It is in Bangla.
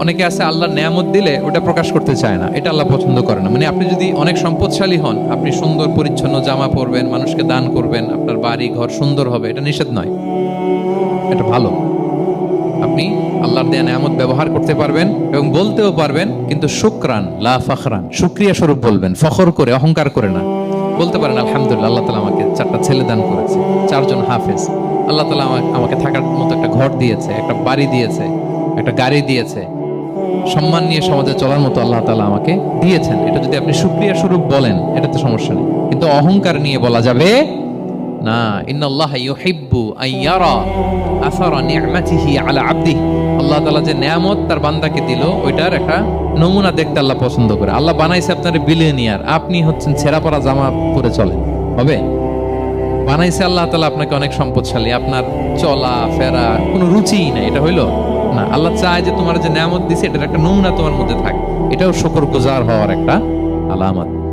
অনেকে আছে আল্লাহ নেয়ামত দিলে ওটা প্রকাশ করতে চায় না। এটা আল্লাহ পছন্দ করে না। মানে আপনি যদি অনেক সম্পদশালী হন, আপনি সুন্দর, পরিচ্ছন্ন জামা পরবেন, মানুষকে দান করবেন, আপনার বাড়ি, ঘর সুন্দর হবে, এটা নিষেধ নয়। এটা ভালো। আপনি আল্লাহর দেয়া নেয়ামত ব্যবহার করতে পারবেন এবং বলতেও পারবেন, কিন্তু শুক্রান, লা ফখরান, শুক্রিয়া স্বরূপ বলবেন, ফখর করে, অহংকার করে না। বলতে পারেন, আলহামদুলিল্লাহ, আল্লাহ তালা আমাকে চারটা ছেলে দান করেছে, চারজন হাফেজ। আল্লাহ তালা আমাকে- থাকার মতো একটা ঘর দিয়েছে, একটা বাড়ি দিয়েছে, একটা গাড়ি দিয়েছে সম্মান নিয়ে সমাজে চলার মতো আল্লাহ তালা আমাকে দিয়েছেন। এটা যদি আপনি সুক্রিয়া স্বরূপ বলেন এটা তো সমস্যা নেই। কিন্তু অহংকার নিয়ে বলা যাবে, না, ইন্নাল্লাহ ইউহিব্বু আইয়ারা আসারা নি'মাতিহি আলা আবদি আল্লাহ তাআলা যে নেয়ামত তার বান্দাকে দিল, ওইটার একটা নমুনা দেখতে আল্লাহ পছন্দ করে। আল্লাহ বানাইছে আপনার বিলিয়নিয়ার আপনি হচ্ছেন ছেঁড়া পরা জামা পরে চলেন। হবে? বানাইছে আল্লাহ তাআলা আপনাকে অনেক সম্পদশালী। আপনার চলা, ফেরা, কোনো রুচিই নাই। এটা হইল না, আল্লাহ চায় যে তোমার যে নামত দিছে, এটার একটা নমুনা তোমার মধ্যে থাকে। এটাও শকর গুজার হওয়ার একটা আলামত।